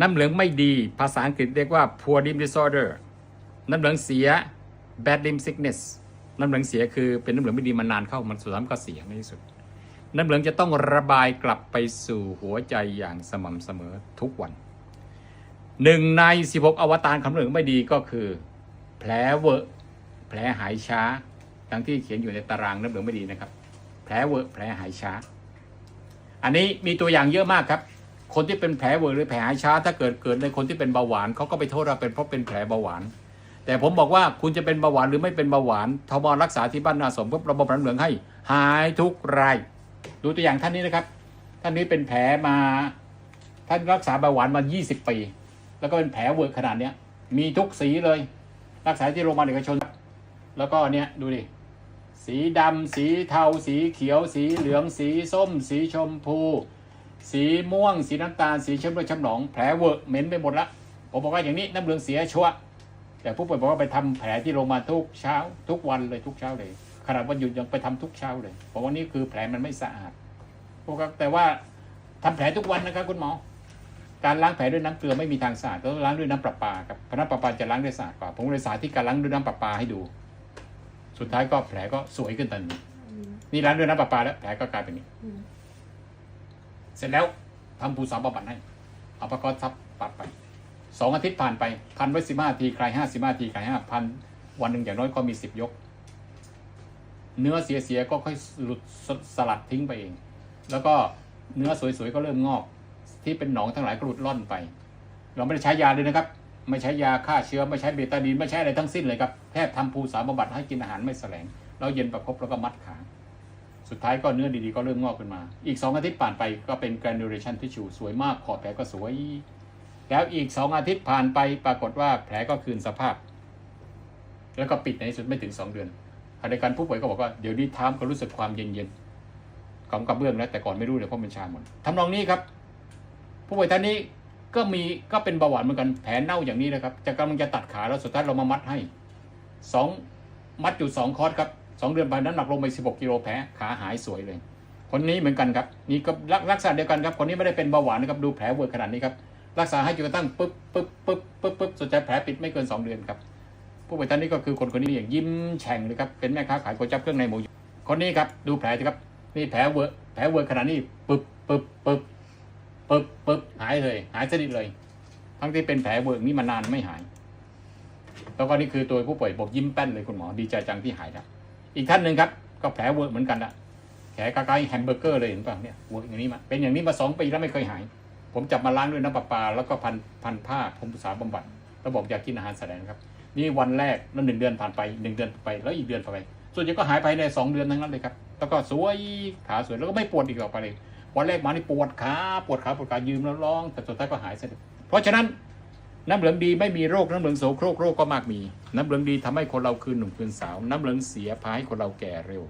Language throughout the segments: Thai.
น้ำเหลืองไม่ดี ภาษาอังกฤษเรียกว่า poor dim disorder น้ำเหลืองเสีย bad dim sickness น้ำเหลืองเสียคือเป็นน้ำเหลืองไม่ดีมานานเข้ามันสุดท้ายมันก็เสียในที่สุด น้ำเหลืองจะต้องระบายกลับไปสู่หัวใจอย่างสม่ำเสมอทุกวันหนึ่งใน 16 อวตารคำเหลืองไม่ดีก็คือ แผลเวอะแผลหายช้าดังที่เขียนอยู่ในตารางน้ำเหลืองไม่ดีนะครับ แผลเวอะแผลหายช้า อันนี้มีตัวอย่างเยอะมากครับ คนที่เป็นแผลเวอะหรือแผลหายช้า ถ้าเกิดเกิดในคนที่เป็นเบาหวานเขาก็ไปโทษเราเป็นเพราะเป็นแผลเบาหวาน แต่ผมบอกว่าคุณจะเป็นเบาหวานหรือไม่เป็นเบาหวานทบรักษาที่บ้านนาสมปุ๊บระบบน้ำเหลืองให้ หายทุกรายดูตัวอย่างท่านนี้นะครับ ท่านนี้เป็นแผลมาท่านรักษาเบาหวานมา 20 ปี แล้วก็เป็นแผลเวอะขนาดเนี้ยมีทุกสีเลย รักษาที่โรงพยาบาลเอกชน แล้วก็เนี้ยดูดิสีดำสีเทาสีเขียว สีเหลืองสีส้ม สีชมพู สีม่วง สีน้ำตาล สีช้ำเลือดช้ำหนอง แผลเวอะเหม็นไปหมดละ ผมบอกว่าอย่างนี้น้ำเหลืองเสียชัวแต่ผู้ป่วยบอกว่าไปทำแผลที่โรงพยาบาลทุกเช้า ทุกวันเลยทุกเช้าเลย ขนาดวันหยุดยังไปทำทุกเช้าเลยผมว่านี่คือแผลมันไม่สะอาดพวกแต่ว่าทำแผลทุกวันนะครับคุณหมอ การล้างแผลด้วยน้ำเกลือไม่มีทางสะอาดต้องล้างด้วยน้ำประปาครับเพราะน้ำประปาจะล้างได้สะอาดกว่า ผมเลยสาธิตการล้างด้วยน้ำประปาให้ดู สุดท้ายก็แผลก็สวยขึ้นทันทีนี่ล้างด้วยน้ำประปาแล้วแผลก็กลายเป็นนี้ เสร็จแล้วทำภูสาบำบัดให้เอาประกอบทับปัดไปสองอาทิตย์ผ่านไปพันไว้สิบห้าทีคลายห้าสิบห้าทีคลายห้าพันวันหนึ่งอย่างน้อยก็มีสิบยก เนื้อเสียๆก็ค่อยหลุดสสลัดทิ้งไปเอง แล้วก็เนื้อสวยๆก็เริ่มงอก ที่เป็นหนองทั้งหลายก็หลุดล่อนไป เราไม่ได้ใช้ยาเลยนะครับ ไม่ใช้ยาฆ่าเชื้อไม่ใช้เบตาดีนไม่ใช้อะไรทั้งสิ้นเลยครับแค่ทำภูสาบำบัดให้กินอาหารไม่แสลงแล้วเย็นประคบแล้วก็มัดขา สุดท้ายก็เนื้อดีๆก็เริ่มงอกขึ้นมา อีก 2 อาทิตย์ผ่านไปก็เป็น granulation tissue สวยมากขอบแผลก็สวย แล้วอีก 2 อาทิตย์ผ่านไปปรากฏว่าแผลก็คืนสภาพ แล้วก็ปิดในที่สุดไม่ถึง 2 เดือนขณะเดียวกันผู้ป่วยก็บอกว่าเดี๋ยวนี้ทามก็รู้สึกความเย็นๆของกระเบื้องแล้วแต่ก่อนไม่รู้เลยเพราะมันชาหมดทำนองนี้ครับ ผู้ป่วยท่านนี้ก็มีก็เป็นเบาหวานเหมือนกันแผลเน่าอย่างนี้นะครับจะกำลังจะตัดขาแล้วสุดท้ายเรามามัดให้สองมัดอยู่สองคอร์สครับ สองเดือนไปน้ำหนักลงไป16กิโลแผลขาหายสวยเลย คนนี้เหมือนกันครับนี่ก็รักรักษาเดียวกันครับคนนี้ไม่ได้เป็นเบาหวานนะครับดูแผลเวอร์ขนาดนี้ครับรักษาให้จนกระทั่งปึ๊บปึ๊บปึ๊บปึ๊บปึ๊บสุดท้ายแผลปิดไม่เกิน 2 เดือนครับผู้ป่วยท่านนี้ก็คือคนคนนี้อย่างยิ้มแฉ่งเลยครับเป็นแม่ค้าขายก๋วยจั๊บเครื่องในหมูคนนี้ครับดูแผลสิครับนี่แผลเวอร์แผลเวอร์ขนาดนี้ปึ๊บปึ๊บปึ๊บปึ๊บปึ๊บหายเลย หายสนิทเลย ทั้งที่เป็นแผลเวิร์กนี่มานานไม่หาย แล้วก็นี่คือตัวผู้ป่วยบอกยิ้มแป้นเลยคุณหมอดีใจจังที่หายครับ อีกท่านหนึ่งครับ ก็แผลเวิร์กเหมือนกันละแผลคล้ายๆแฮมเบอร์เกอร์เลยเห็นป่ะเนี่ยเวิร์กอย่างนี้มาเป็นอย่างนี้มาสองปีแล้วไม่เคยหาย ผมจับมาล้างด้วยน้ำประปา แล้วก็พันพันผ้าผมภาษาบำบัดแล้วบอกอยากกินอาหารแสดงครับ นี่วันแรกแล้วหนึ่งเดือนผ่านไปหนึ่งเดือนไป แล้วอีกเดือนผ่านไป ส่วนใหญ่ก็หายไปในสองเดือนทั้งนั้นเลยครับแล้วก็สวยขาสวยแล้วก็ไม่ปวดอีกต่อไปเลยวันแรกมานี่ปวดขาปวดขาปวดขายืมแล้วร้องแต่สุดท้ายก็หายสนิทเพราะฉะนั้น น้ำเหลืองดีไม่มีโรคน้ำเหลืองโสโครกโรคก็มากมี น้ำเหลืองดีทำให้คนเราคืนหนุ่มคืนสาว น้ำเหลืองเสียพาให้คนเราแก่เร็ว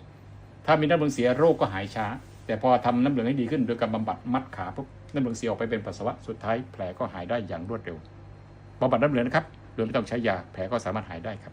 ถ้ามีน้ำเหลืองเสียโรคก็หายช้า แต่พอทำน้ำเหลืองให้ดีขึ้นโดยการบำบัดมัดขาปุ๊บน้ำเหลืองเสียออกไปเป็นปัสสาวะสุดท้ายแผลก็หายได้อย่างรวดเร็วบำบัดน้ำเหลืองนะครับโดยไม่ต้องใช้ยาแผลก็สามารถหายได้ครับ